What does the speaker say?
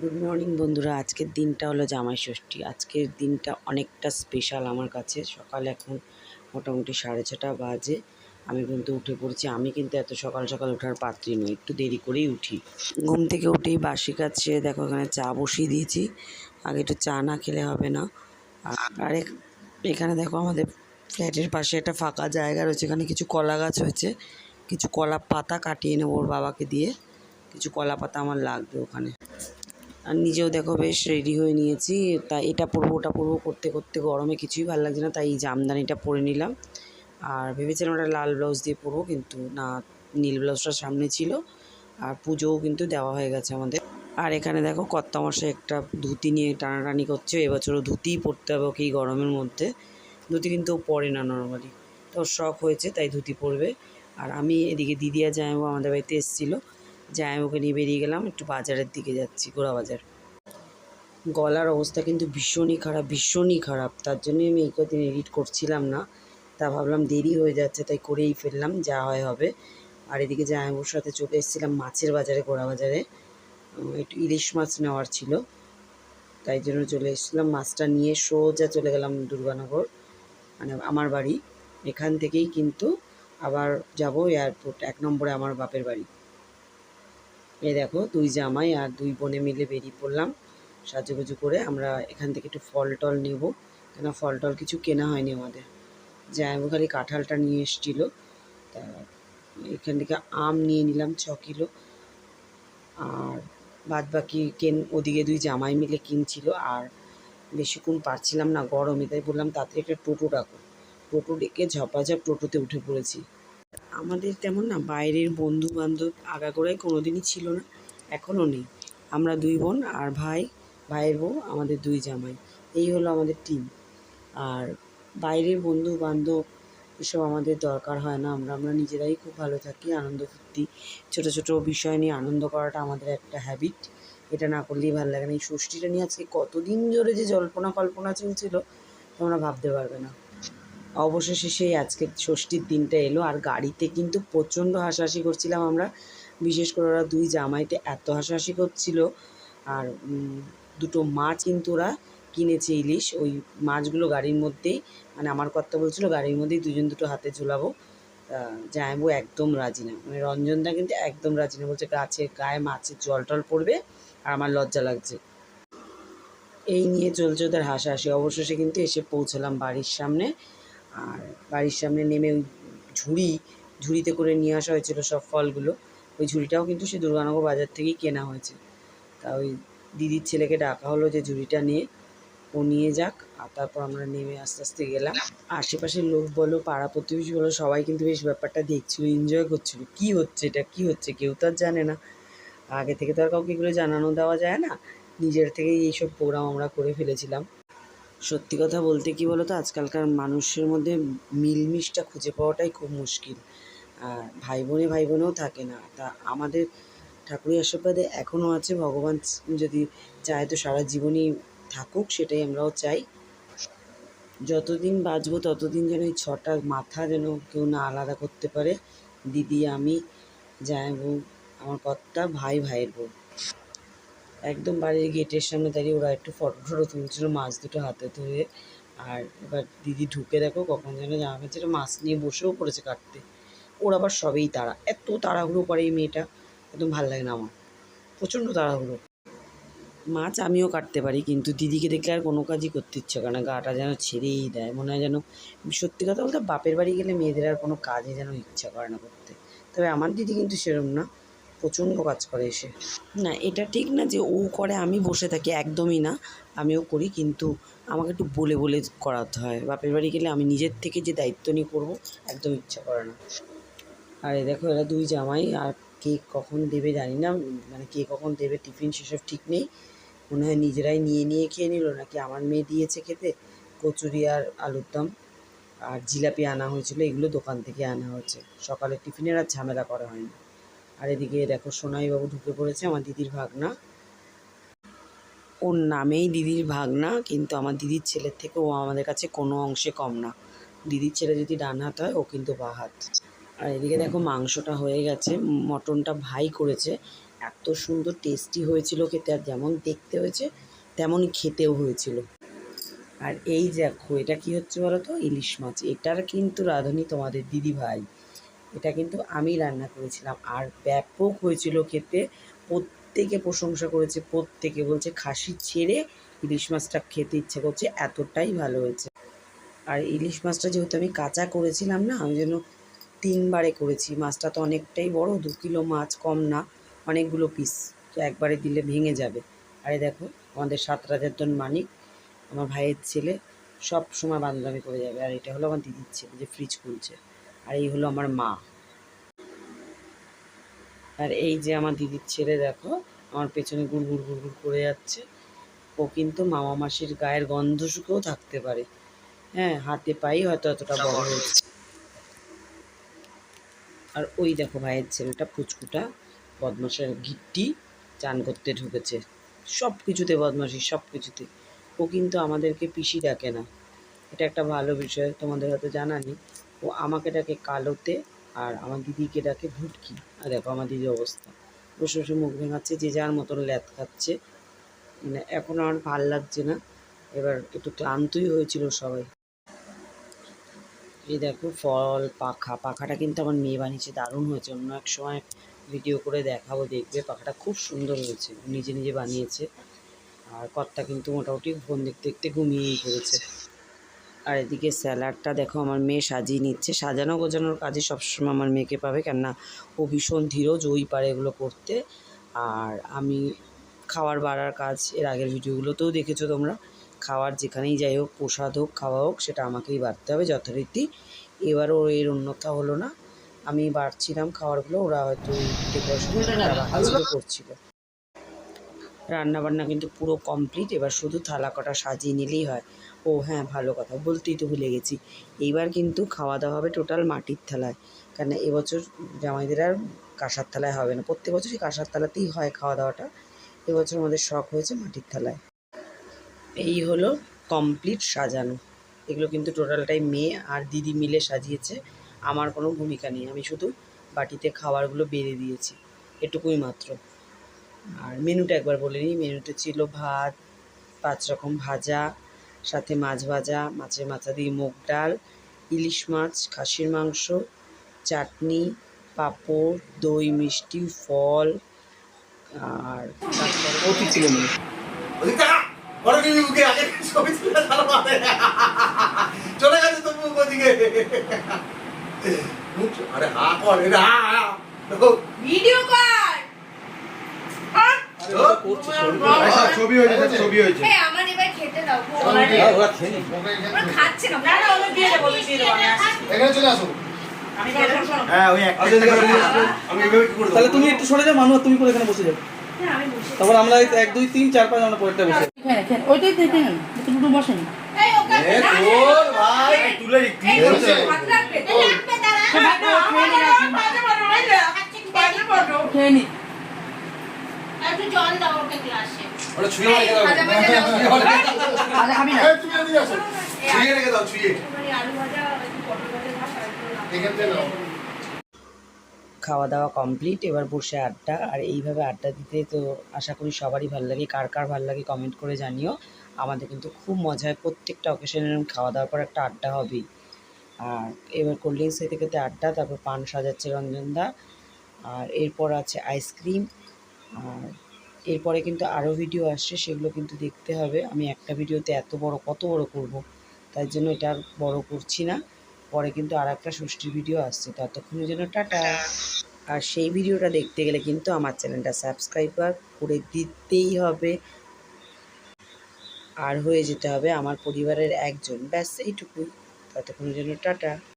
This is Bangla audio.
গুড মর্নিং বন্ধুরা। আজকের দিনটা হলো জামাই ষষ্ঠী। আজকের দিনটা অনেকটা স্পেশাল আমার কাছে। সকাল এখন মোটামুটি সাড়ে ছটা বাজে। আমি কিন্তু উঠে পড়েছি। আমি কিন্তু এত সকাল সকাল ওঠার পাত্রী নই। একটু দেরি করেই উঠি। ঘুম থেকে উঠেই বাসি কাজ দেখো এখানে চা বসিয়ে দিয়েছি। আগে একটু চা না খেলে হবে না। আর এখ- এখানে দেখো আমাদের ফ্ল্যাটের পাশে একটা ফাঁকা জায়গা রয়েছে। এখানে কিছু কলা গাছ হয়েছে। কিছু কলা পাতা কাটিয়ে নেব ওর বাবাকে দিয়ে। কিছু কলা পাতা আমার লাগবে ওখানে। আর নিজেও দেখো বেশ রেডি হয়ে নিয়েছি। তা এটা পরবো, ওটা পরবো করতে করতে গরমে কিছুই ভালো লাগছে না, তাই এই জামদানিটা পরে নিলাম। আর ভেবেছিলাম ওটা লাল ব্লাউজ দিয়ে পরবো, কিন্তু না, নীল ব্লাউজটা সামনে ছিল। আর পুজোও কিন্তু দেওয়া হয়ে গেছে আমাদের। আর এখানে দেখো কর্তামশাই একটা ধুতি নিয়ে টানাটানি করছে, এবছরও ধুতিই পরতে হবে ওকে এই গরমের মধ্যে। ধুতি কিন্তু পরে না নর্মালি তো শখ হয়েছে, তাই ধুতি পরবে। আর আমি এদিকে দিদি আর জামাইবাবু আমাদের বাড়িতে এসেছিল। জামাইবাবুকে নিয়ে বেরিয়ে গেলাম, একটু বাজারের দিকে যাচ্ছি গোড়া বাজার গলার অবস্থা কিন্তু ভীষণই খারাপ ভীষণই খারাপ। তার জন্যই আমি এই কদিন এডিট করছিলাম না। তা ভাবলাম দেরি হয়ে যাচ্ছে, তাই করেই ফেললাম, যা হয় হবে। আর এদিকে জামাইবাবুর সাথে চলে এসেছিলাম মাছের বাজারে গোড়া বাজারে একটু ইলিশ মাছ নেওয়ার ছিল। তাই জন্য চলে এসেছিলাম, মাছটা নিয়ে সোজা চলে গেলাম দুর্গানগর মানে আমার বাড়ি। এখান থেকেই কিন্তু আবার যাব এয়ারপোর্ট এক নম্বরে আমার বাপের বাড়ি। এই দেখো, দুই জামাই আর দুই বোনে মিলে বেরিয়ে পড়লাম। সাজুগুজু করে আমরা এখান থেকে একটু ফল টল নেব। কেন, ফল টল কিছু কেনা হয়নি আমাদের। জামাইবু খালি কাঁঠালটা নিয়ে এসেছিল। তা এখান থেকে আম নিয়ে নিলাম ছ কিলো। আর বাদ বাকি কেন, ওদিকে দুই জামাই মিলে কিনছিল। আর বেশিক্ষণ পারছিলাম না গরমে, তাই বললাম তাতে একটা টোটো ডাকো। টোটো ডেকে ঝপাঝপ টোটোতে উঠে পড়েছি। আমাদের তেমন না, বাইরের বন্ধু বান্ধব আগাগোড়াই কোনো দিনই ছিল না, এখনও নেই। আমরা দুই বোন আর ভাই, ভাইয়ের বউ, আমাদের দুই জামাই। এই হলো আমাদের টিম আর বাইরের বন্ধু বান্ধব এসব আমাদের দরকার হয় না। আমরা আমরা নিজেরাই খুব ভালো থাকি, আনন্দ ফুর্তি, ছোটো ছোটো বিষয় নিয়ে আনন্দ করাটা আমাদের একটা হ্যাবিট এটা না করলেই ভালো লাগে না। এই ষষ্ঠীটা নিয়ে আজকে কতদিন ধরে যে জল্পনা কল্পনা চলছিল, তোমরা ভাবতে পারবে না। অবশেষে সেই আজকে ষষ্ঠীর দিনটা এলো। আর গাড়িতে কিন্তু প্রচণ্ড হাসাহাসি করছিলাম আমরা। বিশেষ করে ওরা দুই জামাইতে এত হাসাহাসি করছিল। আর দুটো মাছ কিন্তু ওরা কিনেছে ইলিশ। ওই মাছগুলো গাড়ির মধ্যেই মানে আমার কর্তা বলছিল গাড়ির মধ্যেই দুজন দুটো হাতে ঝুলাবো। জামাইবু একদম রাজি না। মানে রঞ্জনদা কিন্তু একদম রাজি না। বলছে গাছে গায়ে মাছের জল টল পড়বে আর আমার লজ্জা লাগছে। এই নিয়ে চলছে ওদের হাসাহাসি। অবশেষে কিন্তু এসে পৌঁছলাম বাড়ির সামনে। আর বাড়ির সামনে নেমে ওই ঝুড়ি, ঝুড়িতে করে নিয়ে আসা হয়েছিল সব ফলগুলো। ওই ঝুড়িটাও কিন্তু সে দুর্গানগর বাজার থেকেই কেনা হয়েছে। তা ওই দিদির ছেলেকে ডাকা হলো যে ঝুড়িটা নিয়ে, ও নিয়ে যাক আর তারপর আমরা নেমে আস্তে আস্তে গেলাম। আশেপাশের লোক বলো, পাড়া প্রতিবেশী বলো, সবাই কিন্তু বেশ ব্যাপারটা দেখছিল এনজয় করছিল। কি হচ্ছে এটা, কি হচ্ছে কেউ তো আর জানে না। আগে থেকে তো আর কাউকে এগুলো জানানো দেওয়া যায় না। নিজের থেকেই এইসব প্রোগ্রাম আমরা করে ফেলেছিলাম। সত্যি কথা বলতে কি বলো তো আজকালকার মানুষের মধ্যে মিলমিশটা খুঁজে পাওয়াটাই খুব মুশকিল। আর ভাই বোনে ভাই বোনেও থাকে না। তা আমাদের ঠাকুরের আশীর্বাদে এখনও আছে। ভগবান যদি চায় তো সারা জীবনই থাকুক, সেটাই আমরাও চাই। যতদিন বাঁচবো, ততদিন যেন এই ছটা মাথা যেন কেউ না আলাদা করতে পারে। দিদি, আমি, জামাইবু, আমার কর্তা, ভাই, ভাইয়ের বউ। একদম বাড়ির গেটের সামনে দাঁড়িয়ে ওরা একটু ফটো ফটো তুলছিল, মাছ দুটো হাতে ধরে। আর এবার দিদি ঢুকে দেখো কখন যেন জামা কাপড় মাছ নিয়ে বসেও পড়েছে কাটতে। ওর আবার সবেই তারা এত তাড়াহুড়ো করে এই মেয়েটা, একদম ভালো লাগে না আমার। প্রচণ্ড তাড়াহুড়ো। মাছ আমিও কাটতে পারি, কিন্তু দিদিকে দেখলে আর কোনো কাজই করতে ইচ্ছে করে না। গাটা যেন ছেড়েই দেয়, মনে হয় যেন সত্যি কথা বলতে বাপের বাড়ি গেলে মেয়েদের আর কোনো কাজে যেন ইচ্ছা করে না করতে। তবে আমার দিদি কিন্তু সেরম না। প্রচণ্ড কাজ করে এসে। না, এটা ঠিক না যে ও করে, আমি বসে থাকি, একদমই না। আমিও করি, কিন্তু আমাকে একটু বলে বলে করাতে হয়। বাপের বাড়ি গেলে আমি নিজের থেকে যে দায়িত্ব নিয়ে করব, একদম ইচ্ছা করে না। আর এই দেখো, এরা দুই জামাই, আর কে কখন দেবে জানি না মানে কে কখন দেবে টিফিন সেসব ঠিক নেই। মনে হয় নিজেরাই নিয়ে নিয়ে খেয়ে নিল, নাকি আমার মেয়ে দিয়েছে খেতে? কচুরি আর আলুর দম আর জিলাপি আনা হয়েছিল, এগুলো দোকান থেকে আনা হয়েছে। সকালে টিফিনের আর ঝামেলা করা হয়নি। আর এদিকে দেখো সোনাইবাবু ঢুকে পড়েছে, আমার দিদির ভাগনা। ওর নামেই দিদির ভাগনা, কিন্তু আমার দিদির ছেলের থেকে ও আমাদের কাছে কোনো অংশে কম না। দিদির ছেলে যদি ডান হাত হয়, ও কিন্তু বা হাত। আর এদিকে দেখো মাংসটা হয়ে গেছে, মটনটা ভাই করেছে। এত সুন্দর টেস্টি হয়েছিল খেতে, আর যেমন দেখতে হয়েছে, তেমনই খেতেও হয়েছিল। আর এই দেখো, এটা কি হচ্ছে বলো তো? ইলিশ মাছ। এটার কিন্তু রাঁধুনি তোমাদের দিদি ভাই এটা কিন্তু আমি রান্না করেছিলাম। আর ব্যাপক হয়েছিল খেতে। প্রত্যেকে প্রশংসা করেছে, প্রত্যেকে বলছে খাসি ছেড়ে ইলিশ মাছটা খেতে ইচ্ছে করছে, এতটাই ভালো হয়েছে। আর ইলিশ মাছটা যেহেতু আমি কাঁচা করেছিলাম না ওই জন্য তিনবারে করেছি। মাছটা তো অনেকটাই বড়, দু কিলো মাছ কম না, অনেকগুলো পিস একবারে দিলে ভেঙে যাবে। আরে দেখো, আমাদের সাত রাজার জন মানিক আমার ভাইয়ের ছেলে সব সময় বান্ধবী করে যাবে। আর এটা হলো আমার দিদির ছেলে যে ফ্রিজ খুলছে। আর এই হলো আমার মা। আর এই যে আমার দিদির ছেলে, দেখো, আমার পেছনে গুড় গুড় গুড় গুড় করে যাচ্ছে। ও কিন্তু মামা মাসির গায়ের গন্ধ শুকেও থাকতে পারে। হ্যাঁ হাতে পাই হয়তো অতটা বড় হয়েছে। আর ওই দেখো ভাইয়ের ছেলেটা ফুচকুটা বদমাসের গিট্টি চান করতে ঢুকেছে। সব কিছুতে বদমাসি সব কিছুতে ও কিন্তু আমাদেরকে পিসি ডাকে না। এটা একটা ভালো বিষয়, তোমাদের হয়তো জানা নেই। ও আমাকে ডাকে কালোতে আর আমার দিদিকে ডাকে ভুটকি। আর দেখো আমার দিদির অবস্থা। বসে বসে মুখ ভেঙাচ্ছে, যে যার মতন ল্যাদ খাচ্ছে। মানে এখন আমার ভালো লাগছে না। এবার একটু ক্লান্তই হয়েছিল সবাই। এই দেখো ফল, পাখা। পাখাটা কিন্তু আমার মেয়ে বানিয়েছে, দারুণ হয়েছে। অন্য এক সময় ভিডিও করে দেখাবো, দেখবে। পাখাটা খুব সুন্দর হয়েছে। নিজে নিজে বানিয়েছে। আর কর্তা কিন্তু মোটামুটি ফোন দেখতে দেখতে ঘুমিয়েই পড়েছে। আর এদিকে স্যালাডটা দেখো আমার মেয়ে সাজিয়ে নিচ্ছে। সাজানো গোজানোর কাজে সবসময় আমার মেয়েকে পাবে কেননা ও ভীষণ ধীরজ ওই পারে এগুলো করতে। আর আমি খাওয়ার বাড়ার কাজ এর আগের ভিডিওগুলোতেও দেখেছ তোমরা। খাওয়ার যেখানেই যাই হোক প্রসাদ হোক খাওয়া হোক সেটা আমাকেই বাড়তে হবে যথারীতি। এবারও এর অন্যথা হলো না। আমি বাড়ছিলাম খাওয়ারগুলো ওরা হয়তো ডেকোরেশন করছিল। রান্না বান্না কিন্তু পুরো কমপ্লিট এবার শুধু থালা কটা সাজিয়ে নিলেই হয়। ও হ্যাঁ ভালো কথা, বলতেই তো ভুলে গেছি। এইবার কিন্তু খাওয়া দাওয়া হবে টোটাল মাটির থালায়। কেন এবছর জামাইদের আর কাঁসার থালায় হবে না। প্রত্যেক বছরই কাঁসার থালাতেই হয় খাওয়া দাওয়াটা। এবছর আমাদের শখ হয়েছে মাটির থালায়। এই হলো কমপ্লিট সাজানো। এগুলো কিন্তু টোটালটাই মেয়ে আর দিদি মিলে সাজিয়েছে। আমার কোনো ভূমিকা নেই। আমি শুধু বাটিতে খাবারগুলো বেড়ে দিয়েছি। এটুকুই মাত্র। আর মেনুটা একবার বলে নিই। মেনুতে ছিল ভাত পাঁচ রকম ভাজা সাথে মাছ ভাজা মাছের মাথা দিয়ে মুগ ডাল ইলিশ মাছ খাসির মাংস চাটনি পাঁপড় দই মিষ্টি ফল আর ছিল চলে গেছে তো মুখ ওদিকে হা কর ভিডিও কর ছবি হয়েছে। ছবি হয়েছে আমার এবার খেতে দাও হ্যাঁ, ওরা খেয়ে ওরা খাচ্ছে না। না, না, ওদের দিয়ে দেবো, দিয়ে দেবো, এখানে চলে আসো। আমি খেয়ে নেব, শোনো। হ্যাঁ ওই একটা আচ্ছা, তাহলে তুমি একটু সরে যাও মানুষ তুমি করে এখানে বসে যাও। হ্যাঁ, আমি বসে তারপর আমরা এক দুই তিন চার পাঁচ আমরা পরেরটা বসে ওইটাই দেখে দুটো বসেন। খেয়ে নি। একটু জল দাও ওকে গ্লাসে। ওটা ছুঁয়ে রেখে দাও। আরে খাবি না। এই, তুমি এদিকে আসো ছুঁয়ে রেখে দাও ছুঁয়ে। আলু ভাজা পটল ভাজা দাও, আর একটু লাউ। এখান থেকে নাও। খাওয়া দাওয়া কমপ্লিট এবার বসে আড্ডা। আর এইভাবে আড্ডা দিতে তো আশা করি সবারই ভালো লাগে। কার কার ভালো লাগে কমেন্ট করে জানিও। আমাদের কিন্তু খুব মজা হয়। প্রত্যেকটা অকেশনে এরকম খাওয়া দাওয়ার পর একটা আড্ডা হবেই। আর এবার কোল্ড ড্রিঙ্কস খেতে খেতে আড্ডা তারপর পান সাজাচ্ছে রঞ্জনদা। আর এরপর আছে আইসক্রিম আর এরপরে কিন্তু আরও ভিডিও আসছে, সেগুলো কিন্তু দেখতে হবে। আমি একটা ভিডিওতে এত বড়, কত বড় করব? তাই জন্য এটা আর বড় করছি না। পরে কিন্তু আর একটা ষষ্ঠীর ভিডিও আসছে। ততক্ষণের জন্য টাটা। আর সেই ভিডিওটা দেখতে গেলে কিন্তু আমার চ্যানেলটা সাবস্ক্রাইবার করে দিতেই হবে। আর হয়ে যেতে হবে আমার পরিবারের একজন। ব্যাস, এইটুকুই। ততক্ষণের জন্য টাটা।